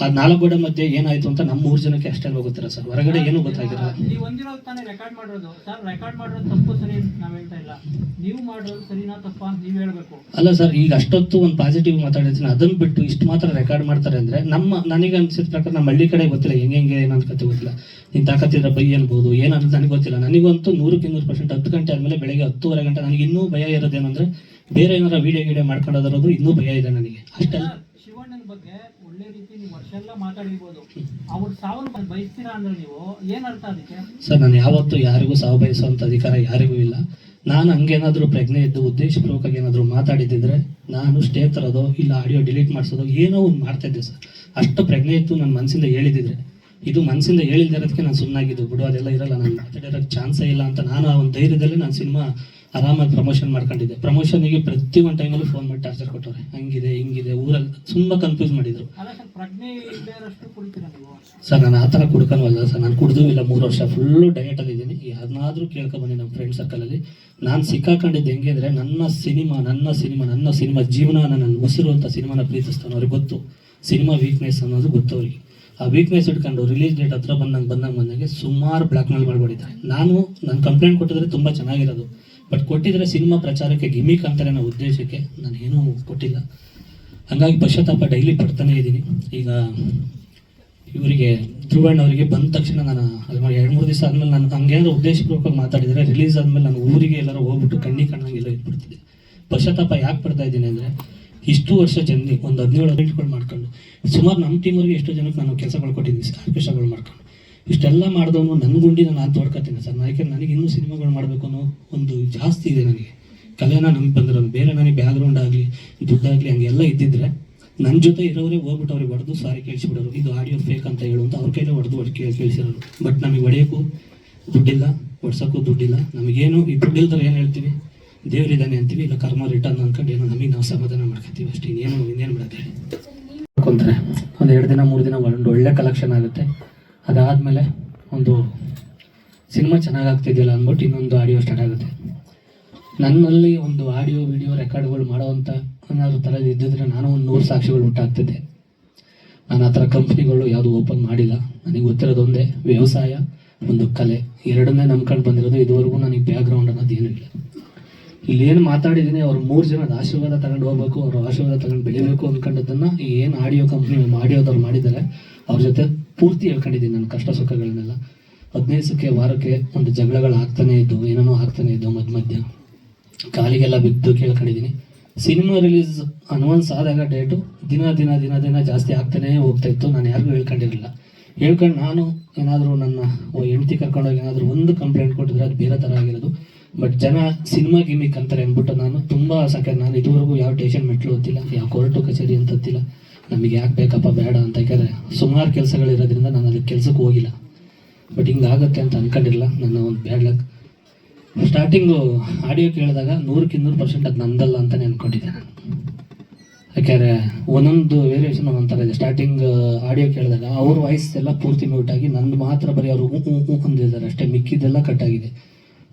ಆ ನಾಲ್ಕು ಗೋಡೆ ಮಧ್ಯೆ ಏನಾಯ್ತು ಅಂತ ನಮ್ಮ ಮೂರು ಜನಕ್ಕೆ ಅಷ್ಟೇ ಗೊತ್ತಿರ ಸರ್. ಹೊರಗಡೆ ಏನು ಗೊತ್ತಾಗಿಲ್ಲ. ನೀವು ಒಂದಿರೋದು ತಾನೇ ರೆಕಾರ್ಡ್ ಮಾಡಿರೋದು. ಸರ್ ರೆಕಾರ್ಡ್ ಮಾಡಿರೋದು ತಪ್ಪು ಸರಿ ಅಂತ ನಾವ್ ಹೇಳ್ತಾ ಇಲ್ಲ. ನೀವು ಮಾಡಿರೋದು ಸರಿನಾ ತಪ್ಪಾ ಅಂತ ನೀವ್ ಹೇಳ್ಬೇಕು. ಅಲ್ಲ ಸರ್ ಈಗ ಅಷ್ಟೊತ್ತು ಒಂದು ಪಾಸಿಟಿವ್ ಮಾತಾಡಿರ್ತೀನಿ ಅದನ್ನ ಬಿಟ್ಟು ಇಷ್ಟು ಮಾತ್ರ ರೆಕಾರ್ಡ್ ಮಾಡ್ತಾರೆ ಅಂದ್ರೆ ನಮ್ಮ ನನಗೆ ಅನ್ಸಿದ ಪ್ರಕಾರ ನಮ್ಮ ಹಳ್ಳಿ ಕಡೆ ಗೊತ್ತಿಲ್ಲ ಹೆಂಗೆ ಹೆಂಗೆ ಏನಂತ ಕತೆ ಗೊತ್ತಿಲ್ಲ. ನೀನು ತಾಕತ್ತಿದ್ರೆ ಬೈ ಅನ್ಬೋದು ಏನಂತ ನನಗೆ ಗೊತ್ತಿಲ್ಲ. ನನಗಂತೂ ನೂರಕ್ಕೆ ನೂರು ಪರ್ಸೆಂಟ್ ಹತ್ತು ಗಂಟೆ ಆದಮೇಲೆ ಬೆಳಗ್ಗೆ ಹತ್ತುವರೆ ಗಂಟೆ ನನಗೆ ಇನ್ನೂ ಭಯ ಇರೋದೇನಂದ್ರೆ ಬೇರೆ ಏನಾರ ವಿಡಿಯೋ ಗಿಡಿಯೋ ಮಾಡ್ಕೊಂಡೋದ್ರೂ ಇನ್ನೂ ಭಯ ಇದೆ ನನಗೆ. ಅಷ್ಟೆಲ್ಲ. ಶಿವಣ್ಣನ ಬಗ್ಗೆ ಒಳ್ಳೆ ರೀತಿ ನೀವು ವರ್ಷ ಎಲ್ಲ ಮಾತಾಡಿರ್ಬೋದು. ಅವ್ರ ಸಾವು ಬಯಸ್ತೀರಾ ಅಂದ್ರೆ ನೀವು ಏನ್ ಅರ್ಥ ಅದಕ್ಕೆ? ಸರ್, ನಾನು ಯಾವತ್ತೂ ಯಾರಿಗೂ ಸಾವು ಬಯಸುವಂತ ಅಧಿಕಾರ ಯಾರಿಗೂ ಇಲ್ಲ. ನಾನು ಹಂಗೇನಾದರೂ ಪ್ರಜ್ಞೆ ಇದ್ದು ಉದ್ದೇಶಪೂರ್ವಕವಾಗಿ ಏನಾದರೂ ಮಾತಾಡಿದ್ದಿದ್ರೆ ನಾನು ಸ್ಟೇ ತರೋದು ಇಲ್ಲ ಆಡಿಯೋ ಡಿಲೀಟ್ ಮಾಡಿಸೋದು ಏನೋ ಒಂದು ಮಾಡ್ತಾ ಇದ್ದೆ ಸರ್. ಅಷ್ಟು ಪ್ರಜ್ಞೆ ಇತ್ತು ನನ್ನ ಮನಸ್ಸಿಂದ ಹೇಳಿದಿದ್ರೆ ಇದು ಮನಸ್ಸಿಂದ ಹೇಳಿದ್ದಿರೋದಕ್ಕೆ ನಾನು ಸುಮ್ಮನಾಗಿದ್ದು ಬಿಡು, ಅದೆಲ್ಲ ಇರಲ್ಲ. ನಾನು ಮಾತಾಡಿರೋಕ್ಕೆ ಚಾನ್ಸೇ ಇಲ್ಲ ಅಂತ ನಾನು ಆ ಒಂದು ಧೈರ್ಯದಲ್ಲಿ ನಾನು ಸಿನಿಮಾ ಆರಾಮಾಗಿ ಪ್ರಮೋಷನ್ ಮಾಡ್ಕೊಂಡಿದ್ದೆ. ಪ್ರಮೋಷನ್ಗೆ ಪ್ರತಿ ಒಂದು ಟೈಮಲ್ಲೂ ಫೋನ್ ಮಾಡಿ ಟಾರ್ಚರ್ ಕೊಟ್ಟವ್ರೆ. ಹಂಗಿದೆ ಹಿಂಗಿದೆ ಊರಲ್ಲಿ ತುಂಬ ಕನ್ಫ್ಯೂಸ್ ಮಾಡಿದ್ರು. ಸರ್ ನಾನು ಆ ಥರ ಕುಡ್ಕೊನವಲ್ಲ ಸರ್ ನಾನು ಕುಡ್ದು ಇಲ್ಲ ಮೂರು ವರ್ಷ. ಫುಲ್ಲು ಡಯಟಲ್ಲಿ ಇದ್ದೀನಿ. ಯಾರನ್ನಾದರೂ ಕೇಳ್ಕೊಬನ್ನಿ ನಮ್ಮ ಫ್ರೆಂಡ್ ಸರ್ಕಲಲ್ಲಿ ನಾನು ಸಿಕ್ಕಾಕೊಂಡಿದ್ದು ಹೆಂಗೆ ಅಂದರೆ ನನ್ನ ಸಿನಿಮಾ ನನ್ನ ಸಿನಿಮಾ ನನ್ನ ಸಿನಿಮಾ ಜೀವನ ನನ್ನ ಉಸಿರು ಅಂತ ಸಿನಿಮಾನ ಪ್ರೀತಿಸ್ತಾನೆ ಅವ್ರಿಗೆ ಗೊತ್ತು. ಸಿನಿಮಾ ವೀಕ್ನೆಸ್ ಅನ್ನೋದು ಗೊತ್ತು ಅವ್ರಿಗೆ. ಆ ವೀಕ್ನೆಸ್ ಇಟ್ಕೊಂಡು ರಿಲೀಸ್ ಡೇಟ್ ಹತ್ರ ಬಂದಂಗೆ ಬಂದಂಗೆ ಬಂದಂಗೆ ಸುಮಾರು ಬ್ಲ್ಯಾಕ್ ಮೇಲ್ ಮಾಡ್ಬಿಟ್ಟಿದ್ದಾರೆ. ನಾನು ನನ್ನ ಕಂಪ್ಲೇಂಟ್ ಕೊಟ್ಟಿದ್ರೆ ತುಂಬ ಚೆನ್ನಾಗಿರೋದು. ಬಟ್ ಕೊಟ್ಟಿದ್ರೆ ಸಿನಿಮಾ ಪ್ರಚಾರಕ್ಕೆ ಗಿಮಿಕ್ ಅಂತಾರೆ ನನ್ನ ಉದ್ದೇಶಕ್ಕೆ ನಾನು ಏನೂ ಕೊಟ್ಟಿಲ್ಲ. ಹಾಗಾಗಿ ಪಶ್ಚಾತ್ತಾಪ ಡೈಲಿ ಪಡ್ತಾನೆ ಇದ್ದೀನಿ. ಈಗ ಇವರಿಗೆ ಧ್ರುವಣ್ಣ ಅವರಿಗೆ ಬಂದ ತಕ್ಷಣ ನಾನು ಅದು ಮಾಡಿ ಎರಡು ಮೂರು ದಿವಸ ಆದಮೇಲೆ ನಾನು ಹಂಗೇನಾದ್ರು ಉದ್ದೇಶಪೂರ್ವಕವಾಗಿ ಮಾತಾಡಿದರೆ ರಿಲೀಸ್ ಆದಮೇಲೆ ನಾನು ಊರಿಗೆ ಎಲ್ಲರೂ ಹೋಗ್ಬಿಟ್ಟು ಕಣ್ಣಿ ಕಣ್ಣಂಗೆಲ್ಲ ಇಟ್ಬಿಡ್ತಿದ್ದೆ ಪಶ್ಚಾತ್ತಾಪ ಯಾಕೆ ಪಡ್ತಾ ಇದ್ದೀನಿ ಅಂದರೆ ಇಷ್ಟು ವರ್ಷ ಜನ ಒಂದು ಹದಿನೇಳು ಹದಿನೆಂಟುಗಳು ಮಾಡ್ಕೊಂಡು, ಸುಮಾರು ನಮ್ಮ ಟೀಮವ್ರಿಗೆ ಎಷ್ಟೋ ಜನಕ್ಕೆ ನಾನು ಕೆಲಸಗಳು ಕೊಟ್ಟಿದ್ದೀನಿ ಆರ್ಕೆಸ್ಟ್ರಾಗಳು ಮಾಡ್ಕೊಂಡು. ಇಷ್ಟೆಲ್ಲ ಮಾಡಿದವನು ನನ್ನ ಗುಂಡಿ ನಾನು ತೊಡ್ಕೊತೀನಿ ಸರ್. ಯಾಕೆ ನನಗೆ ಇನ್ನೂ ಸಿನಿಮಾಗಳು ಮಾಡಬೇಕು ಅನ್ನೋ ಒಂದು ಜಾಸ್ತಿ ಇದೆ ನನಗೆ. ಕಲೆನ ನಮ್ಗೆ ಬಂದಿರೋದು. ಬೇರೆ ನನಗೆ ಬ್ಯಾಕ್ಗ್ರೌಂಡ್ ಆಗಲಿ ದುಡ್ಡಾಗಲಿ ಹಂಗೆಲ್ಲ ಇದ್ದಿದ್ರೆ ನನ್ನ ಜೊತೆ ಇರೋರೇ ಹೋಗ್ಬಿಟ್ಟು ಅವ್ರಿಗೆ ಹೊಡೆದು ಸಾರಿ ಕೇಳಿಸ್ಬಿಡೋರು. ಇದು ಆಡಿಯೋ ಫೇಕ್ ಅಂತ ಹೇಳು ಅಂತ ಅವ್ರ ಕೈಲೇ ಹೊಡೆದು ಹೊಡೆ ಕೇಳಿ ಕೇಳಿಸಿರೋರು. ಬಟ್ ನಮಗೆ ಹೊಡೆಯೋಕ್ಕೂ ದುಡ್ಡಿಲ್ಲ, ಹೊಡ್ಸೋಕ್ಕೂ ದುಡ್ಡಿಲ್ಲ. ನಮಗೇನು ಈ ದುಡ್ಡಿಲ್ದ್ರೆ ಏನು ಹೇಳ್ತೀವಿ? ದೇವರಿದ್ದಾನೆ ಅಂತೀವಿ, ಇಲ್ಲ ಕರ್ಮ ರಿಟರ್ನ್ ಅಂದ್ಕೊಂಡು ಏನೋ ನಮಗೆ ನಾವು ಸಮಾಧಾನ ಮಾಡ್ಕೊತೀವಿ ಅಷ್ಟೇ. ಇನ್ನೇನು ಇನ್ನೇನು ಬಿಡತ್ತೆ ಒಂದು ಎರಡು ದಿನ, ಮೂರು ದಿನ ಒಂದು ಒಳ್ಳೆ ಕಲೆಕ್ಷನ್ ಆಗುತ್ತೆ. ಅದಾದಮೇಲೆ ಒಂದು ಸಿನಿಮಾ ಚೆನ್ನಾಗಿ ಅಂದ್ಬಿಟ್ಟು ಇನ್ನೊಂದು ಆಡಿಯೋ ಸ್ಟಾರ್ಟ್ ಆಗುತ್ತೆ. ನನ್ನಲ್ಲಿ ಒಂದು ಆಡಿಯೋ, ವಿಡಿಯೋ ರೆಕಾರ್ಡ್ಗಳು ಮಾಡೋವಂಥ ಅನ್ನೋದು ಥರ ಇದ್ದಿದ್ರೆ ನಾನು ಒಂದು ನೂರು ಸಾಕ್ಷಿಗಳು ಹುಟ್ಟಾಗ್ತಿದ್ದೆ. ನಾನು ಆ ಥರ ಕಂಪ್ನಿಗಳು ಯಾವುದು ಓಪನ್ ಮಾಡಿಲ್ಲ. ನನಗೆ ಗೊತ್ತಿರೋದೊಂದೇ ವ್ಯವಸಾಯ, ಒಂದು ಕಲೆ. ಎರಡನ್ನೇ ನಂಬ್ಕೊಂಡು ಬಂದಿರೋದು ಇದುವರೆಗೂ ನನಗೆ ಬ್ಯಾಕ್ಗ್ರೌಂಡ್ ಅನ್ನೋದು ಏನೂ ಇಲ್ಲ ಇಲ್ಲೇನು ಮಾತಾಡಿದ್ದೀನಿ ಅವ್ರು ಮೂರು ಜನದ ಆಶೀರ್ವಾದ ತಗೊಂಡು ಹೋಗ್ಬೇಕು, ಅವ್ರ ಆಶೀರ್ವಾದ ತಗೊಂಡು ಬೆಳಿಬೇಕು ಅಂದ್ಕೊಂಡದನ್ನು ಏನು ಆಡಿಯೋ ಕಂಪ್ನಿ ಆಡಿಯೋದವ್ರು ಮಾಡಿದ್ದಾರೆ, ಅವ್ರ ಜೊತೆ ಪೂರ್ತಿ ಹೇಳ್ಕೊಂಡಿದ್ದೀನಿ ನನ್ನ ಕಷ್ಟ ಸುಖಗಳನ್ನೆಲ್ಲ. ಹದಿನೈದು ಸಕ್ಕೆ ವಾರಕ್ಕೆ ಒಂದು ಜಗಳಗಳು ಆಗ್ತಾನೆ ಇದ್ದು, ಏನೇನೋ ಆಗ್ತಾನೆ ಇದ್ದು ಮಧ್ಯ ಮಧ್ಯ. ಕಾಲಿಗೆಲ್ಲ ಬಿದ್ದು ಕೇಳ್ಕೊಂಡಿದ್ದೀನಿ ಸಿನಿಮಾ ರಿಲೀಸ್ ಅನೌನ್ಸ್ ಆದಾಗ ಡೇಟು ದಿನ ದಿನ ದಿನ ದಿನ ಜಾಸ್ತಿ ಆಗ್ತಾನೇ ಹೋಗ್ತಾ ಇತ್ತು, ನಾನು ಯಾರಿಗೂ ಹೇಳ್ಕೊಂಡಿರಲಿಲ್ಲ. ಹೇಳ್ಕೊಂಡು ನಾನು ಏನಾದರೂ ನನ್ನ ಹೆಂಡತಿ ಕರ್ಕೊಂಡೋಗಿ ಏನಾದರೂ ಒಂದು ಕಂಪ್ಲೇಂಟ್ ಕೊಟ್ಟಿದ್ರೆ ಅದು ಬೇರೆ ಥರ ಆಗಿರೋದು. ಬಟ್ ಜನ ಸಿನಿಮಾ ಗಿಮಿಕ್ ಅಂತಾರೆ ಅಂದ್ಬಿಟ್ಟು ನಾನು ತುಂಬ ಸಾಕೆ ನಾನು ಇದುವರೆಗೂ ಯಾವ ಟೇಷನ್ ಮೆಟ್ಲು ಗೊತ್ತಿಲ್ಲ ಯಾವ ಕೋರ್ಟು ಕಚೇರಿ ಅಂತ ಗೊತ್ತಿಲ್ಲ ನಮಗೆ ಯಾಕೆ ಬೇಕಪ್ಪ, ಬೇಡ ಅಂತ ಯಾಕಂದರೆ ಸುಮಾರು ಕೆಲಸಗಳಿರೋದ್ರಿಂದ ನಾನು ಅದಕ್ಕೆ ಕೆಲಸಕ್ಕೆ ಹೋಗಿಲ್ಲ. ಬಟ್ ಹಿಂಗಾಗತ್ತೆ ಅಂತ ಅನ್ಕೊಂಡಿರಲ್ಲ ನನ್ನ ಒಂದು ಬ್ಯಾಡ್ ಲಕ್ ಸ್ಟಾರ್ಟಿಂಗು ಆಡಿಯೋ ಕೇಳಿದಾಗ ನೂರಕ್ಕೆ ಇನ್ನೂರು ಪರ್ಸೆಂಟ್ ಅದು ನಂದಲ್ಲ ಅಂತಲೇ ಅಂದ್ಕೊಂಡಿದ್ದೆ ನಾನು. ಯಾಕೆಂದರೆ ಒಂದೊಂದು ವೇರಿಯೇಷನ್ ಒಂಥರ ಇದೆ. ಸ್ಟಾರ್ಟಿಂಗ್ ಆಡಿಯೋ ಕೇಳಿದಾಗ ಅವ್ರ ವಾಯ್ಸ್ ಎಲ್ಲ ಪೂರ್ತಿ ಮ್ಯೂಟ್ ಆಗಿ ನಂದು ಮಾತ್ರ ಬರೀ ಅವರು ಹ್ಞೂ ಹ್ಞೂ ಅಂದಿದ್ದಾರೆ. ಅಷ್ಟೇ ಮಿಕ್ಕಿದ್ದೆಲ್ಲ ಕಟ್ ಆಗಿದೆ.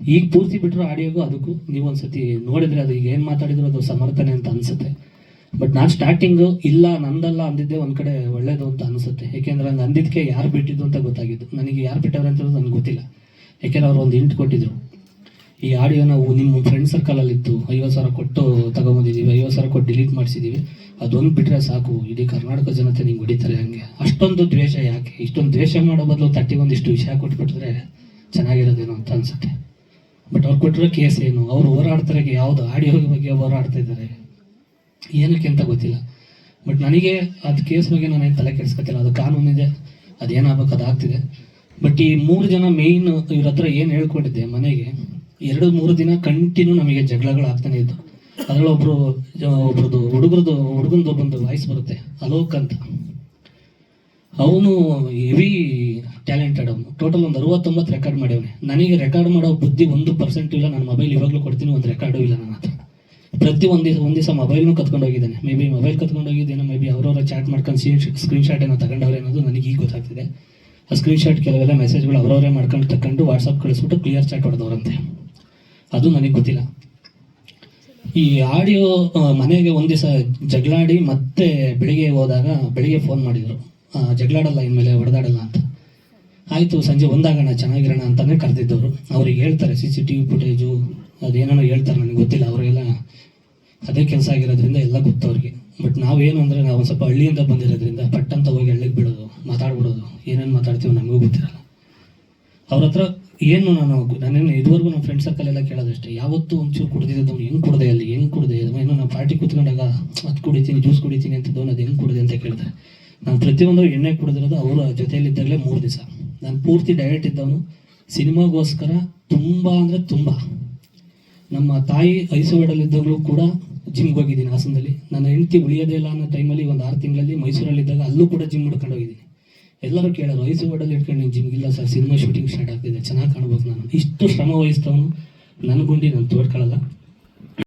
ಈಗ ಪೂರ್ತಿ ಬಿಟ್ಟರು ಆಡಿಯೋಗೂ ಅದಕ್ಕೂ ನೀವು ಒಂದ್ಸತಿ ನೋಡಿದ್ರೆ ಅದು ಈಗ ಏನು ಮಾತಾಡಿದ್ರು ಅದು ಸಮರ್ಥನೆ ಅಂತ ಅನಿಸುತ್ತೆ. ಬಟ್ ನಾನು ಸ್ಟಾರ್ಟಿಂಗು ಇಲ್ಲ, ನಂದಲ್ಲ ಅಂದಿದ್ದೆ ಒಂದು ಕಡೆ ಒಳ್ಳೇದು ಅಂತ ಅನಿಸುತ್ತೆ. ಯಾಕೆಂದ್ರೆ ಹಂಗೆ ಅಂದಿದ್ದಕ್ಕೆ ಯಾರು ಬಿಟ್ಟಿದ್ದು ಅಂತ ಗೊತ್ತಾಗಿದ್ದು. ನನಗೆ ಯಾರು ಬಿಟ್ಟವ್ರೆ ಅಂತ ನನಗೆ ಗೊತ್ತಿಲ್ಲ. ಯಾಕೆಂದ್ರೆ ಅವ್ರು ಒಂದು ಇಂಟ್ ಕೊಟ್ಟಿದ್ರು. ಈ ಆಡಿಯೋ ನಾವು ನಿಮ್ಮ ಫ್ರೆಂಡ್ ಸರ್ಕಲಲ್ಲಿ ಇತ್ತು. ಐವತ್ತು ಸಾವಿರ ಕೊಟ್ಟು ತಗೊಂಬಂದಿದ್ದೀವಿ ಐವತ್ತು ಸಾವಿರ ಕೊಟ್ಟು ಡಿಲೀಟ್ ಮಾಡಿಸಿದ್ದೀವಿ ಅದೊಂದು ಬಿಟ್ಟರೆ ಸಾಕು. ಇಡೀ ಕರ್ನಾಟಕ ಜನತೆ ನಿಂಗೆ ಹೊಡಿತಾರೆ ಹಂಗೆ. ಅಷ್ಟೊಂದು ದ್ವೇಷ ಯಾಕೆ? ಇಷ್ಟೊಂದು ದ್ವೇಷ ಮಾಡೋ ಬದಲು ತಟ್ಟಿಗೊಂದಿಷ್ಟು ವಿಷಯ ಕೊಟ್ಬಿಟ್ರೆ ಚೆನ್ನಾಗಿರೋದೇನೋ ಅಂತ ಅನಿಸುತ್ತೆ. ಬಟ್ ಅವ್ರು ಕೊಟ್ಟಿರೋ ಕೇಸ್ ಏನು? ಅವ್ರು ಹೋರಾಡ್ತಾರೆ ಯಾವುದು? ಆಡಿಯೋ ಬಗ್ಗೆ ಹೋರಾಡ್ತಾ ಇದ್ದಾರೆ. ಏನಕ್ಕೆ ಅಂತ ಗೊತ್ತಿಲ್ಲ. ಬಟ್ ನನಗೆ ಅದು ಕೇಸ್ ಬಗ್ಗೆ ನಾನು ಏನು ತಲೆ ಕೆಡಿಸ್ಕೊತಿಲ್ಲ. ಅದು ಕಾನೂನಿದೆ ಅದೇನಾಗಬೇಕು ಅದಾಗ್ತಿದೆ ಬಟ್ ಈ ಮೂರು ಜನ ಮೇಯ್ನ್ ಇವ್ರ ಹತ್ರ ಏನು ಹೇಳ್ಕೊಂಡಿದ್ದೆ ಮನೆಗೆ, ಎರಡು ಮೂರು ದಿನ ಕಂಟಿನ್ಯೂ ನಮಗೆ ಜಗಳಗಳು ಆಗ್ತಾನೆ ಇದ್ದು ಅದರಲ್ಲಿ ಒಬ್ರು, ಜ- ಒಬ್ರದ್ದು ಹುಡುಗರದ್ದು, ಹುಡುಗಂದು ಒಬ್ಬಂದು ವಾಯ್ಸ್ ಬರುತ್ತೆ, ಅಲೋಕ್ ಅಂತ. ಅವನು ಹೆವಿ ಟ್ಯಾಲೆಂಟೆಡ್ ಅವನು ಟೋಟಲ್ ಒಂದು ಅರವತ್ತೊಂಬತ್ತು ರೆಕಾರ್ಡ್ ಮಾಡ್ಯವನೆ ನನಗೆ ರೆಕಾರ್ಡ್ ಮಾಡೋ ಬುದ್ಧಿ ಒಂದು ಪರ್ಸೆಂಟ್ ಇಲ್ಲ. ನನ್ನ ಮೊಬೈಲ್ ಇವಾಗಲೂ ಕೊಡ್ತೀನಿ. ಒಂದು ರೆಕಾರ್ಡು ಇಲ್ಲ ನನ್ನ ಹತ್ರ. ಪ್ರತಿ ಒಂದು ದಿವಸ ಒಂದು ದಿವಸ ಮೊಬೈಲ್ನು ಕತ್ಕೊಂಡು ಮೇ ಬಿ ಮೊಬೈಲ್ ಕತ್ಕೊಂಡು ಹೋಗಿದ್ದೇನೋ ಮೇ ಬಿ ಅವರವರ ಚಾಟ್ ಮಾಡ್ಕೊಂಡು ಸ್ಕ್ರೀನ್ ಸ್ಕ್ರೀನ್ ಶಾಟ್ ಏನೋ ತಗೊಂಡವ್ರೆ ಅನ್ನೋದು ನನಗೆ ಈಗ ಗೊತ್ತಾಗ್ತಿದೆ. ಆ ಸ್ಕ್ರೀನ್ ಶಾಟ್ ಕೆಲವೆಲ್ಲ ಮೆಸೇಜ್ಗಳು ಅವರವರೇ ಮಾಡ್ಕೊಂಡು ತಕೊಂಡು ವಾಟ್ಸಪ್ ಕಳಿಸ್ಬಿಟ್ಟು ಕ್ಲಿಯರ್ ಚಾಟ್ ಹೊಡೆದವ್ರಂತೆ. ಅದು ನನಗೆ ಗೊತ್ತಿಲ್ಲ. ಈ ಆಡಿಯೋ ಮನೆಗೆ ಒಂದು ದಿವಸ ಜಗಳಾಡಿ ಮತ್ತೆ ಬೆಳಿಗ್ಗೆ ಹೋದಾಗ, ಬೆಳಿಗ್ಗೆ ಫೋನ್ ಮಾಡಿದರು. ಜಗಳಾಡಲ್ಲ ಇನ್ಮೇಲೆ ಹೊಡೆದಾಡಲ್ಲ ಅಂತ. ಆಯಿತು, ಸಂಜೆ ಒಂದಾಗೋಣ, ಚೆನ್ನಾಗಿರೋಣ ಅಂತಲೇ ಕರೆದಿದ್ದವರು. ಅವ್ರಿಗೆ ಹೇಳ್ತಾರೆ C C T V footage ಅದೇನೋ ಹೇಳ್ತಾರೆ, ನನಗೆ ಗೊತ್ತಿಲ್ಲ. ಅವರೆಲ್ಲ ಅದೇ ಕೆಲಸ ಆಗಿರೋದ್ರಿಂದ ಎಲ್ಲ ಗೊತ್ತು ಅವ್ರಿಗೆ. ಬಟ್ ನಾವೇನು ಅಂದರೆ, ನಾವು ಒಂದು ಸ್ವಲ್ಪ ಹಳ್ಳಿಯಿಂದ ಬಂದಿರೋದ್ರಿಂದ, ಪಟ್ಟಂತ ಹೋಗಿ ಹಳ್ಳಿಗೆ ಬಿಡೋದು, ಮಾತಾಡ್ಬಿಡೋದು. ಏನೇನು ಮಾತಾಡ್ತೀವೋ ನಮಗೂ ಗೊತ್ತಿರಲ್ಲ. ಅವ್ರ ಹತ್ರ ಏನು ನಾನು, ನಾನೇನು ಇದುವರೆಗೂ ನಮ್ಮ ಫ್ರೆಂಡ್ ಸರ್ಕಲ್ ಎಲ್ಲ ಕೇಳೋದಷ್ಟೇ. ಯಾವತ್ತೂ ಒಂಚೂರು ಕುಡ್ದಿದ್ದು ಹೆಂಗೆ ಕುಡ್ದೆ, ಅಲ್ಲಿ ಹೆಂಗೆ ಕುಡ್ದೆ? ಏನೋ ನಾನು ಪಾರ್ಟಿ ಕೂತ್ಕೊಂಡಾಗ, ಅದು ಕುಡಿತೀನಿ ಜ್ಯೂಸ್ ಕುಡಿತೀನಿ ಅಂತ ಅದು ಹೆಂಗೆ ಕುಡ್ದೆ ಅಂತ ಕೇಳ್ತಾರೆ. ನಾನು ಪ್ರತಿಯೊಂದು ಎಣ್ಣೆ ಕುಡಿದಿರೋದು ಅವರ ಜೊತೆಯಲ್ಲಿದ್ದಾಗಲೇ ಮೂರು ದಿವಸ. ನಾನು ಪೂರ್ತಿ ಡಯಟ್ ಇದ್ದವನು. ಸಿನಿಮಾಗೋಸ್ಕರ ತುಂಬ ಅಂದರೆ ತುಂಬ. ನಮ್ಮ ತಾಯಿ ಐಸೋಡಲ್ಲಿದ್ದಾಗಲೂ ಕೂಡ ಜಿಮ್ಗೆ ಹೋಗಿದ್ದೀನಿ ಹಾಸನದಲ್ಲಿ. ನನ್ನ ಹೆಂಡತಿ ಉಳಿಯೋದೇ ಇಲ್ಲ ಅನ್ನೋ ಟೈಮಲ್ಲಿ ಒಂದು ಆರು ತಿಂಗಳಲ್ಲಿ ಮೈಸೂರಲ್ಲಿದ್ದಾಗ ಅಲ್ಲೂ ಕೂಡ ಜಿಮ್ ಮಾಡ್ಕೊಂಡು ಹೋಗಿದ್ದೀನಿ. ಎಲ್ಲರೂ ಕೇಳೋರು ಐಸೋಡಲ್ಲಿ ಇಟ್ಕೊಂಡು ನೀನು ಜಿಮ್ಗಿಲ್ಲ ಸರ್ ಸಿನಿಮಾ ಶೂಟಿಂಗ್ ಸ್ಟಾರ್ಟ್ ಆಗ್ತಿದೆ. ಚೆನ್ನಾಗಿ ಕಾಣ್ಬೇಕು ನಾನು. ಇಷ್ಟು ಶ್ರಮ ವಹಿಸ್ತವನು. ನನ್ನ ಗುಂಡಿ ನಾನು ತೋಡ್ಕೊಳ್ಳಲ್ಲ.